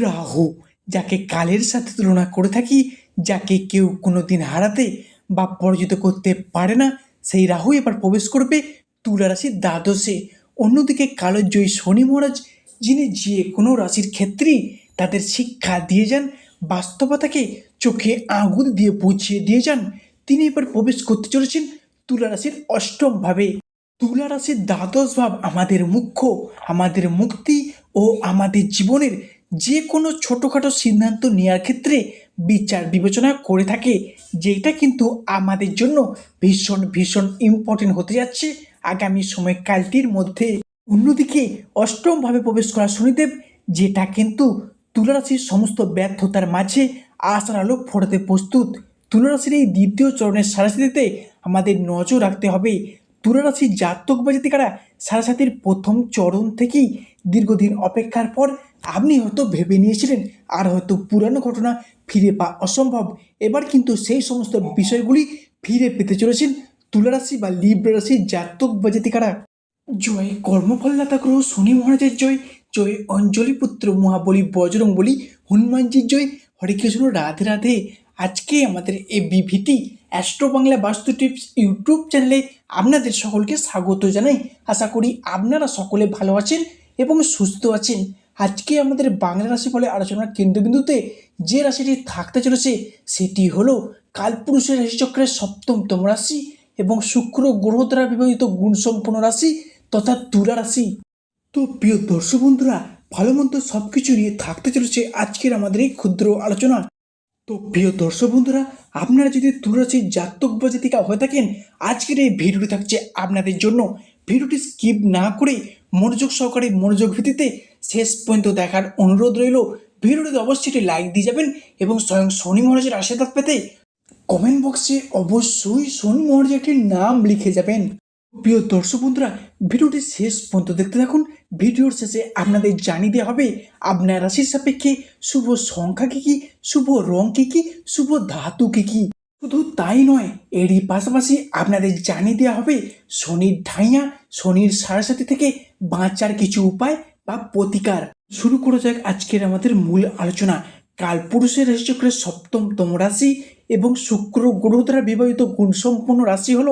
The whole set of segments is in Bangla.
রাহু, যাকে কালের সাথে তুলনা করে থাকি, যাকে কেউ কোনো দিন হারাতে বা পরাজিত করতে পারে না, সেই রাহু এবার প্রবেশ করবে তুলা রাশির দ্বাদশে। অন্যদিকে কালোর জয়ী শনি মহারাজ, যিনি যে কোনো রাশির ক্ষেত্রেই তাদের শিক্ষা দিয়ে যান, বাস্তবতাকে চোখে আঙুল দিয়ে বুঝিয়ে দিয়ে যান, তিনি এবার প্রবেশ করতে চলেছেন তুলা রাশির অষ্টম ভাবে। তুলা রাশির দ্বাদশ ভাব আমাদের মুখ্য, আমাদের মুক্তি ও আমাদের জীবনের যে কোনো ছোটোখাটো সিদ্ধান্ত নেওয়ার ক্ষেত্রে বিচার বিবেচনা করে থাকে, যেটা কিন্তু আমাদের জন্য ভীষণ ভীষণ ইম্পর্টেন্ট হতে যাচ্ছে আগামী সময়কালটির মধ্যে। অন্যদিকে, অষ্টমভাবে প্রবেশ করা শনিদেব, যেটা কিন্তু তুলারাশির সমস্ত ব্যর্থতার মাঝে আশার আলো ফোটাতে প্রস্তুত। তুলারাশির এই দ্বিতীয় চরণের সারাসাথীতে আমাদের নজর রাখতে হবে। তুলারাশির জাতক বা জাতিকারা সারাসাথীর প্রথম চরণ থেকেই দীর্ঘদিন অপেক্ষার পর আপনি হয়তো ভেবে নিয়েছিলেন, আর হয়তো পুরানো ঘটনা ফিরে পাওয়া অসম্ভব। এবার কিন্তু সেই সমস্ত বিষয়গুলি ফিরে পেতে চলেছেন তুলারাশি বা লিব্রা রাশির জাতক বা জাতিকারা জয় কর্মফলদাতা গ্রহ শনি মহারাজের জয় জয় অঞ্জলি পুত্র মহাবলী বজরং বলি হনুমানজির জয়। হরে কৃষ্ণ, রাধে রাধে। আজকে আমাদের এই বিভিটি অ্যাস্ট্রো বাংলা বাস্তু টিপস ইউটিউব চ্যানেলে আপনাদের সকলকে স্বাগত জানাই। আশা করি আপনারা সকলে ভালো আছেন এবং সুস্থ আছেন। আজকে আমাদের বাংলা রাশি ফলে আলোচনার কেন্দ্রবিন্দুতে যে রাশিটি থাকতে চলেছে, সেটি হলো কালপুরুষের রাশিচক্রের সপ্তমতম রাশি এবং শুক্র গ্রহ দ্বারা বিবাহিত গুণসম্পন্ন রাশি তথা তুলা রাশি। তো প্রিয় দর্শক বন্ধুরা, ভালো মন্দ সব কিছু নিয়ে থাকতে চলেছে আজকের আমাদের এই ক্ষুদ্র আলোচনা। তো প্রিয় দর্শক বন্ধুরা, আপনারা যদি তুলারাশির জাতক জাতিকা হয়ে থাকেন, আজকের এই ভিডিওটি থাকছে আপনাদের জন্য। ভিডিওটি স্কিপ না করে মনোযোগ সহকারে মনোযোগ ভিত্তিতে শেষ পর্যন্ত দেখার অনুরোধ রইল। ভিডিওটিতে অবশ্যই লাইক দিয়ে যাবেন এবং স্বয়ং শনি মহারাজের আশীর্বাদ পেতে কমেন্ট বক্সে অবশ্যই শনি মহারাজের একটি নাম লিখে যাবেন। প্রিয় দর্শক বন্ধুরা, ভিডিওটি শেষ পর্যন্ত দেখতে থাকুন। ভিডিওর শেষে আপনাদের জানিয়ে দেওয়া হবে, আপনার রাশির সাপেক্ষে শুভ সংখ্যা কী কী, শুভ রং কী কী, শুভ ধাতু কী কী? শুধু তাই নয়, এরই পাশাপাশি আপনাদের জানিয়ে দেওয়া হবে, শনির ঢাইয়া, শনির সারাসাথী থেকে বাঁচার কিছু উপায় বা প্রতিকার। শুরু করা যাক আজকের আমাদের মূল আলোচনা। কালপুরুষের রাশিচক্রের সপ্তমতম রাশি এবং শুক্র গ্রহ দ্বারা বিবাহিত গুণসম্পন্ন রাশি হল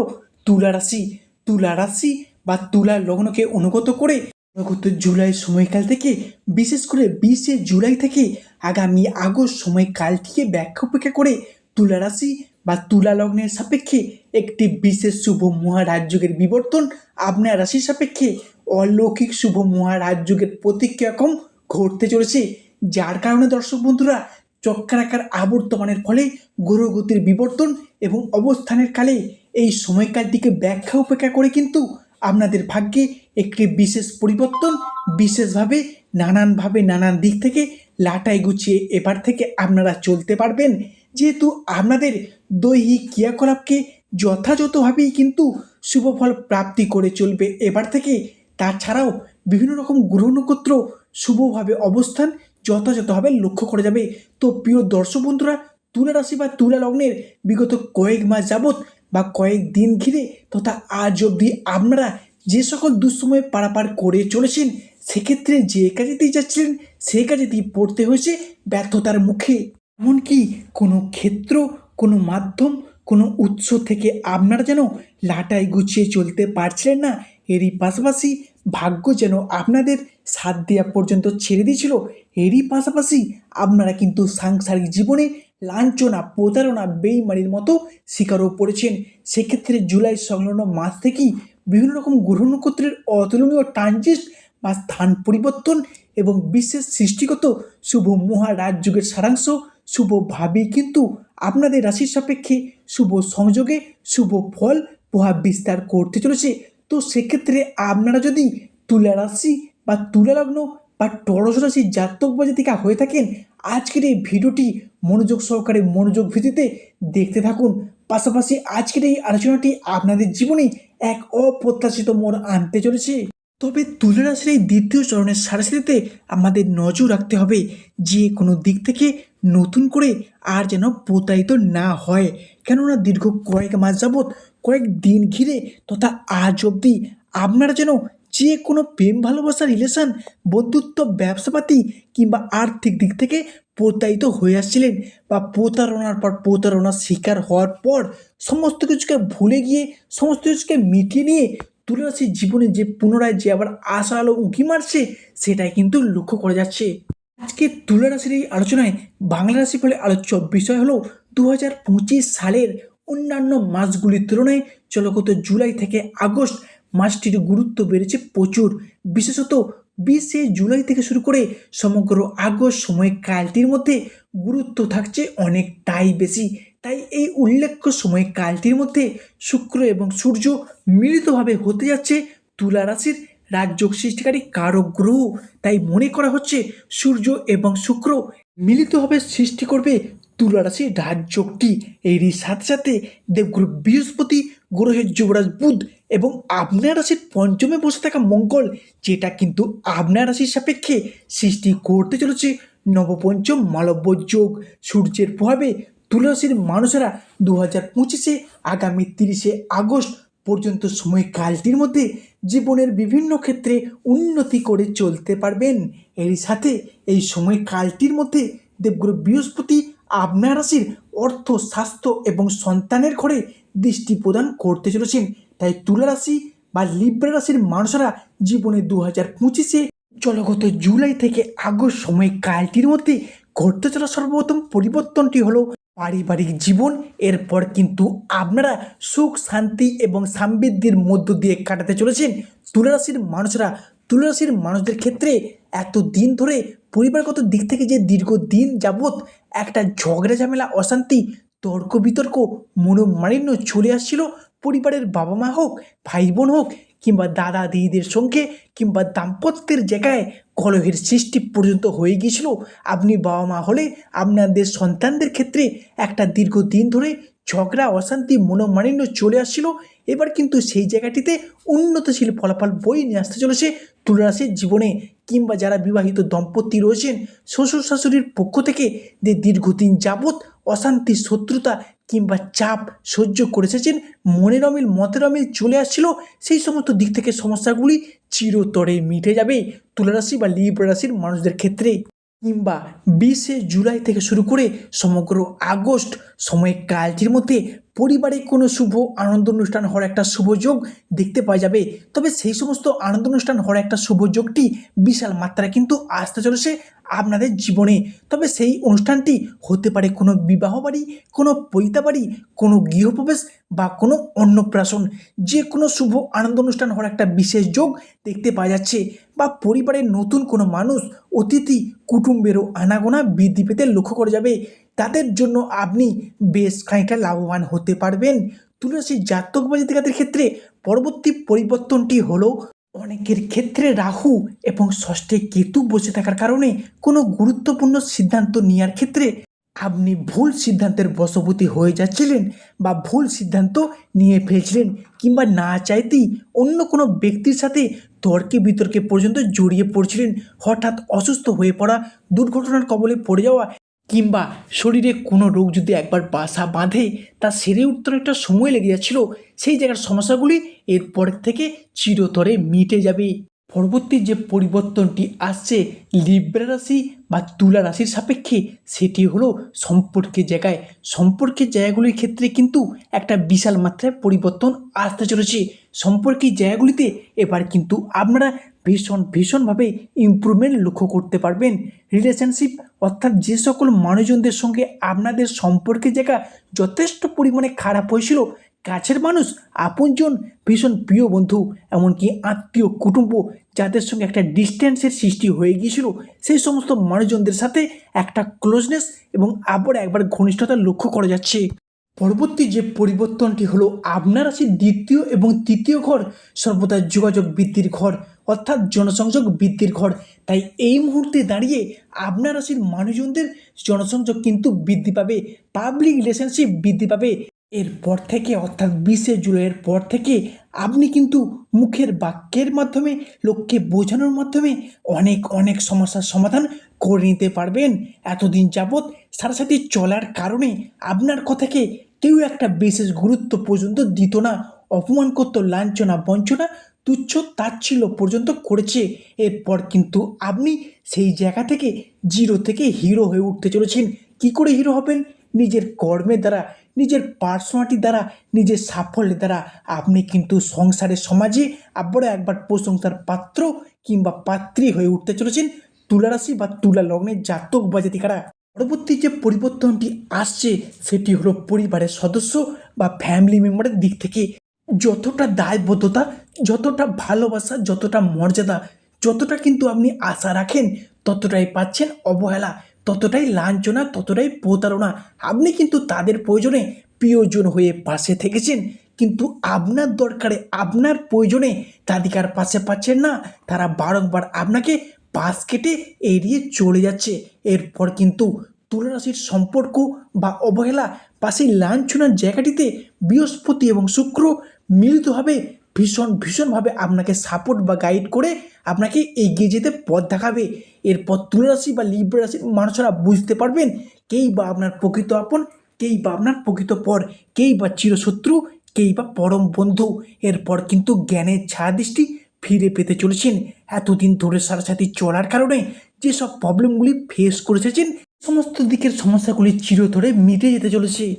তুলা রাশি। তুলা রাশি বা তুলা লগ্নকে অনুগত করে অনুগত জুলাই সময়কাল থেকে, বিশেষ করে বিশে জুলাই থেকে আগামী আগস্ট সময়কালটিকে ব্যাখ্যা উপেক্ষা করে তুলা রাশি বা তুলা লগ্নের সাপেক্ষে একটি বিশেষ শুভ মহারাজযোগের বিবর্তন আপনার রাশির সাপেক্ষে অলৌকিক শুভ মহারাজযোগের প্রতিক্রিয়াকম ঘটতে চলেছে। যার কারণে দর্শক বন্ধুরা, চক্রাকার আবর্তমানের ফলে গ্রহগতির বিবর্তন এবং অবস্থানের কালে এই সময়কালটিকে ব্যাখ্যা উপেক্ষা করে কিন্তু আপনাদের ভাগ্যে একটি বিশেষ পরিবর্তন, বিশেষভাবে নানানভাবে নানান দিক থেকে লাটাই গুছিয়ে এবার থেকে আপনারা চলতে পারবেন। যেহেতু আপনাদের দৈহিক ক্রিয়াকলাপকে যথাযথভাবেই কিন্তু শুভফল প্রাপ্তি করে চলবে এবার থেকে, তাছাড়াও বিভিন্ন রকম গ্রহ নক্ষত্র শুভভাবে অবস্থান যথাযথভাবে লক্ষ্য করা যাবে। তো প্রিয় দর্শক বন্ধুরা তুলা রাশি বা তুলা লগ্নের বিগত কয়েক মাস যাবৎ বা কয়েক দিন ঘিরে তথা আজ অবধি আপনারা যে সকল দুঃসময়ে পারাপার করে চলেছেন, সেক্ষেত্রে যে কাজেতেই যাচ্ছিলেন সেই কাজেতেই পড়তে হয়েছে ব্যর্থতার মুখে। এমনকি কোনো ক্ষেত্র, কোনো মাধ্যম, কোনো উৎস থেকে আপনারা যেন লাটাই গুছিয়ে চলতে পারছিলেন না, এরই পাশাপাশি ভাগ্য যেন আপনাদের সাথ দেওয়া পর্যন্ত ছেড়ে দিয়েছিল, এরই পাশাপাশি আপনারা কিন্তু সাংসারিক জীবনে লাঞ্ছনা, প্রতারণা, বেইমানির মতো শিকারও পড়েছেন। সেক্ষেত্রে জুলাই সংলগ্ন মাস থেকেই বিভিন্ন রকম গ্রহ নক্ষত্রের অতুলনীয় ট্রানজিস্ট বা স্থান পরিবর্তন এবং বিশ্বের সৃষ্টিগত শুভ মহারাজযুগের সারাংশ শুভভাবেই কিন্তু আপনাদের রাশির সাপেক্ষে শুভ সংযোগে শুভ ফল প্রভাব বিস্তার করতে চলেছে। তো সেক্ষেত্রে আপনারা যদি তুলা রাশি বা তুলা লগ্ন বা টরস রাশির জাতক বা জাতিকা হয়ে থাকেন, আজকের এই ভিডিওটি মনোযোগ সহকারে মনোযোগ ভিত্তিতে দেখতে থাকুন। পাশাপাশি আজকের এই আলোচনাটি আপনাদের জীবনে এক অপ্রত্যাশিত মোড় আনতে চলেছে। তবে তুলা এই দ্বিতীয় চরণের সারাসারিতে আমাদের নজর রাখতে হবে, যে কোনো দিক থেকে নতুন করে আর যেন প্রতারিত না হয়। কেননা দীর্ঘ কয়েক মাস যাবৎ কয়েক দিন ঘিরে তথা আজ অবধি আপনারা যেন যে কোনো প্রেম ভালোবাসা রিলেশন বন্ধুত্ব, ব্যবসাপাতি কিংবা আর্থিক দিক থেকে প্রতারিত হয়ে আসছিলেন বা প্রতারণার পর প্রতারণার শিকার হওয়ার পর সমস্ত কিছুকে ভুলে গিয়ে, সমস্ত কিছুকে মিটিয়ে নিয়ে তুলারাশির জীবনে যে পুনরায় যে আবার আশা আলো উঁকি মারছে, সেটাই কিন্তু লক্ষ্য করা যাচ্ছে। আজকে তুলা রাশির এই আলোচনায় বাংলা রাশি ফলে আলোচ্য বিষয় হলো দু হাজার পঁচিশ সালের অন্যান্য মাসগুলির তুলনায়, চলগত জুলাই থেকে আগস্ট মাসটির গুরুত্ব বেড়েছে প্রচুর। বিশেষত বিশে জুলাই থেকে শুরু করে সমগ্র আগস্ট সময়কালটির মধ্যে গুরুত্ব থাকছে অনেকটাই বেশি। তাই এই উল্লেখ্য সময়কালটির মধ্যে শুক্র এবং সূর্য মিলিতভাবে হতে যাচ্ছে তুলা রাশির রাজযোগ সৃষ্টিকারী কারক গ্রহ। তাই মনে করা হচ্ছে সূর্য এবং শুক্র মিলিতভাবে সৃষ্টি করবে তুলা রাশির রাজযোগটি। এরই সাথে সাথে দেবগুরু বৃহস্পতি গ্রহের যুবরাজ বুধ এবং আপনার রাশির পঞ্চমে বসে থাকা মঙ্গল, যেটা কিন্তু আপনার রাশির সাপেক্ষে সৃষ্টি করতে চলেছে নবপঞ্চম মালব্য যোগ। সূর্যের প্রভাবে তুলারাশির মানুষেরা দু হাজার পঁচিশে আগামী তিরিশে আগস্ট পর্যন্ত সময়কালটির মধ্যে জীবনের বিভিন্ন ক্ষেত্রে উন্নতি করে চলতে পারবেন। এরই সাথে এই সময়কালটির মধ্যে দেবগুরু বৃহস্পতি আপনার রাশির অর্থ, স্বাস্থ্য এবং সন্তানের ঘরে দৃষ্টি প্রদান করতে চলেছেন। তাই তুলা রাশি বা লিব্রা রাশির মানুষরা জীবনে দু হাজার পঁচিশে জলগত জুলাই থেকে আগস্ট সময়কালটির মধ্যে ঘটতে চলা সর্বপ্রথম পরিবর্তনটি হলো পারিবারিক জীবন। এরপর কিন্তু আপনারা সুখ, শান্তি এবং সমৃদ্ধির মধ্য দিয়ে কাটাতে চলেছেন। তুলারাশির মানুষরা তুলারাশির মানুষদের ক্ষেত্রে এত দিন ধরে পরিবারগত দিক থেকে যে দীর্ঘদিন যাবৎ একটা ঝগড়া, ঝামেলা, অশান্তি তর্ক বিতর্ক মনোমালিন্য চলে আসছিল পরিবারের বাবা মা হোক ভাই বোন হোক কিংবা দাদা দিদিদের সঙ্গে কিংবা দাম্পত্যের জায়গায় কলহের সৃষ্টি পর্যন্ত হয়ে গিয়েছিল। আপনি বাবা মা হলে আপনাদের সন্তানদের ক্ষেত্রে একটা দীর্ঘদিন ধরে ঝগড়া, অশান্তি, মনোমালিন্য চলে আসছিল। এবার কিন্তু সেই জায়গাটিতে উন্নতশীল ফলাফল বই নিয়ে আসতে চলেছে তুলারাশির জীবনে কিংবা যারা বিবাহিত দম্পতি রয়েছেন, শ্বশুর শাশুড়ির পক্ষ থেকে যে দীর্ঘদিন যাবৎ অশান্তি, শত্রুতা কিংবা চাপ সহ্য করে এসেছেন, মনের অমিল, মতের অমিল চলে আসছিল, সেই সমস্ত দিক থেকে সমস্যাগুলি চিরতরে মিটে যাবে তুলারাশি বা লিব্রা রাশির মানুষদের ক্ষেত্রে। কিংবা বিশে জুলাই থেকে শুরু করে সমগ্র আগস্ট সময়কালটির মধ্যে পরিবারে কোনো শুভ আনন্দ অনুষ্ঠান হওয়ার একটা শুভ যোগ দেখতে পাওয়া যাবে। তবে সেই সমস্ত আনন্দ অনুষ্ঠান হওয়ার একটা শুভ যোগটি বিশাল মাত্রায় কিন্তু আসতে চলেছে আপনাদের জীবনে। তবে সেই অনুষ্ঠানটি হতে পারে কোনো বিবাহ বাড়ি, কোনো পৈতা বাড়ি, কোনো গৃহপ্রবেশ বা কোনো অন্নপ্রাশন। যে কোনো শুভ আনন্দ অনুষ্ঠান হওয়ার একটা বিশেষ যোগ দেখতে পাওয়া যাচ্ছে বা পরিবারের নতুন কোনো মানুষ, অতিথি, কুটুম্বেরও আনাগোনা বৃদ্ধি পেতে লক্ষ্য করা যাবে। তাদের জন্য আপনি বেশ খানিকটা লাভবান হতে পারবেন। তুলসী জাতক বা জাতিকাদের ক্ষেত্রে পরবর্তী পরিবর্তনটি হলো অনেকের ক্ষেত্রে রাহু এবং ষষ্ঠে কেতু বসে থাকার কারণে কোনো গুরুত্বপূর্ণ সিদ্ধান্ত নেওয়ার ক্ষেত্রে আপনি ভুল সিদ্ধান্তের বশবর্তী হয়ে যাচ্ছিলেন বা ভুল সিদ্ধান্ত নিয়ে ফেলছিলেন কিংবা না চাইতেই অন্য কোনো ব্যক্তির সাথে তর্কে বিতর্কে পর্যন্ত জড়িয়ে পড়ছিলেন। হঠাৎ অসুস্থ হয়ে পড়া, দুর্ঘটনার কবলে পড়ে যাওয়া কিংবা শরীরে কোনো রোগ যদি একবার বাসা বাঁধে, তা সেরে উঠতে একটা সময় লেগে যাচ্ছিল। সেই জায়গার সমস্যাগুলি এরপর থেকে চিরতরে মিটে যাবে। পরবর্তী যে পরিবর্তনটি আসছে, লিব্রা রাশি বা তুলা রাশির সাপেক্ষে, সেটি হলো সম্পর্কের জায়গায়। সম্পর্কের জায়গাগুলির ক্ষেত্রে কিন্তু একটা বিশাল মাত্রায় পরিবর্তন আসতে চলেছে। সম্পর্কের জায়গাগুলিতে এবার কিন্তু আপনারা ভীষণ, ভীষণভাবে ইমপ্রুভমেন্ট লক্ষ্য করতে পারবেন। রিলেশনশিপ অর্থাৎ যে সকল মানুষজনদের সঙ্গে আপনাদের সম্পর্কের জায়গা যথেষ্ট পরিমাণে খারাপ হয়েছিল, কাছের মানুষ, আপনজন, ভীষণ প্রিয় বন্ধু, এমনকি আত্মীয়, কুটুম্ব, যাদের সঙ্গে একটা ডিস্টেন্সের সৃষ্টি হয়ে গিয়েছিল, সেই সমস্ত মানুষজনদের সাথে একটা ক্লোজনেস এবং আবার একবার ঘনিষ্ঠতা লক্ষ্য করা যাচ্ছে। পরবর্তী যে পরিবর্তনটি হলো আপনার রাশির দ্বিতীয় এবং তৃতীয় ঘর, সর্বদা যোগাযোগ বৃদ্ধির ঘর অর্থাৎ জনসংযোগ বৃদ্ধির ঘর। তাই এই মুহূর্তে দাঁড়িয়ে আপনার রাশির মানুষজনদের জনসংযোগ কিন্তু বৃদ্ধি পাবে পাবলিক রিলেশনশিপ বৃদ্ধি পাবে। এরপর থেকে অর্থাৎ বিশে জুলাইয়ের পর থেকে আপনি কিন্তু মুখের বাক্যের মাধ্যমে, লোককে বোঝানোর মাধ্যমে অনেক অনেক সমস্যার সমাধান করে নিতে পারবেন। এতদিন যাবৎ সাথে চলার কারণে আপনার কথাকে কেউ একটা বিশেষ গুরুত্ব পর্যন্ত দিত না। অপমান করতো, লাঞ্ছনা, বঞ্চনা, তুচ্ছ তাচ্ছিল্য পর্যন্ত করেছে। এরপর কিন্তু আপনি সেই জায়গা থেকে জিরো থেকে হিরো হয়ে উঠতে চলেছেন। কি করে হিরো হবেন? নিজের কর্মের দ্বারা, নিজের পার্সোনালিটি দ্বারা, নিজের সাফল্যের দ্বারা। আপনি কিন্তু সংসারের সমাজে আবারও একবার প্রশংসার পাত্র কিংবা পাত্রী হয়ে উঠতে চলেছেন। তুলা রাশি বা তুলা লগ্নের জাতক বা জাতিকারা পরবর্তী যে পরিবর্তনটি আসছে, সেটি হলো পরিবারের সদস্য বা ফ্যামিলি মেম্বারের দিক থেকে যতটা দায়বদ্ধতা, যতটা ভালোবাসা, যতটা মর্যাদা, যতটা কিন্তু আপনি আশা রাখেন, ততটাই পাচ্ছেন অবহেলা, ততটাই লাঞ্ছনা, ততটাই প্রতারণা। আপনি কিন্তু তাদের প্রয়োজনে প্রিয়জন হয়ে পাশে থেকেছেন, কিন্তু আপনার দরকারে, আপনার প্রয়োজনে তাদিকার পাশে পাচ্ছেন না। তারা বারংবার আপনাকে পাশ কেটে এড়িয়ে চলে যাচ্ছে। এরপর কিন্তু তুলারাশির সম্পর্ক বা অবহেলা পাশে লাঞ্ছনার জায়গাটিতে বৃহস্পতি এবং শুক্র মিলিতভাবে ভীষণ ভীষণভাবে আপনাকে সাপোর্ট বা গাইড করে আপনাকে এগিয়ে যেতে পথ দেখাবে। এরপর তুলারাশি বা লিব্রা রাশির মানুষরা বুঝতে পারবেন, কেই বা আপনার প্রকৃত আপন, কেই বা আপনার প্রকৃত পর, কেই বা চিরশত্রু, কেই বা পরম বন্ধু। এরপর কিন্তু জ্ঞানের ছায়া দৃষ্টি ফিরে পেতে চলেছেন। এতদিন ধরে সাথে চলার কারণে যেসব প্রবলেমগুলি ফেস করেছেন, সমস্ত দিকের সমস্যাগুলি চির ধরে মিটে যেতে চলেছে।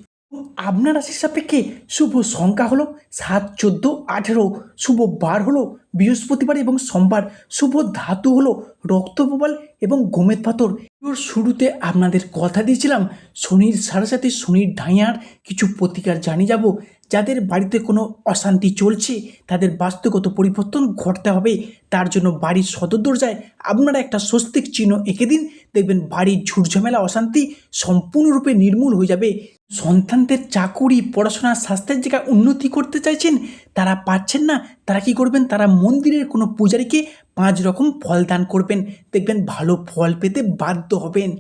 আপনার রাশির সাপেক্ষে শুভ সংখ্যা হলো সাত, চোদ্দ, আঠেরো, শুভ বার হলো বৃহস্পতিবার এবং সোমবার, শুভ ধাতু হলো রক্তপ্রবাল এবং গোমেদ পাথর। এর শুরুতে আপনাদের কথা দিয়েছিলাম, শনির সাড়ে সাথে শনির ঢাইয়ার কিছু প্রতিকার জানিয়ে যাব। যাদের বাড়িতে কোনো অশান্তি চলছে, তাদের বাস্তুগত পরিবর্তন ঘটতে হবে। তার জন্য বাড়ির সদর দরজায় আপনারা একটা স্বস্তিক চিহ্ন এঁকে দিন। দেখবেন বাড়ির ঝুটঝামেলা, অশান্তি সম্পূর্ণরূপে নির্মূল হয়ে যাবে। সন্তানদের চাকুরি পড়াশোনা স্বাস্থ্যের জায়গায় উন্নতি করতে চাইছেন, তারা পাচ্ছেন না। তারা কি করবেন? তারা মন্দিরের কোনো পূজারীকে পাঁচ রকম ফল দান করবেন। দেখবেন ভালো ফল পেতে বাধ্য হবেন।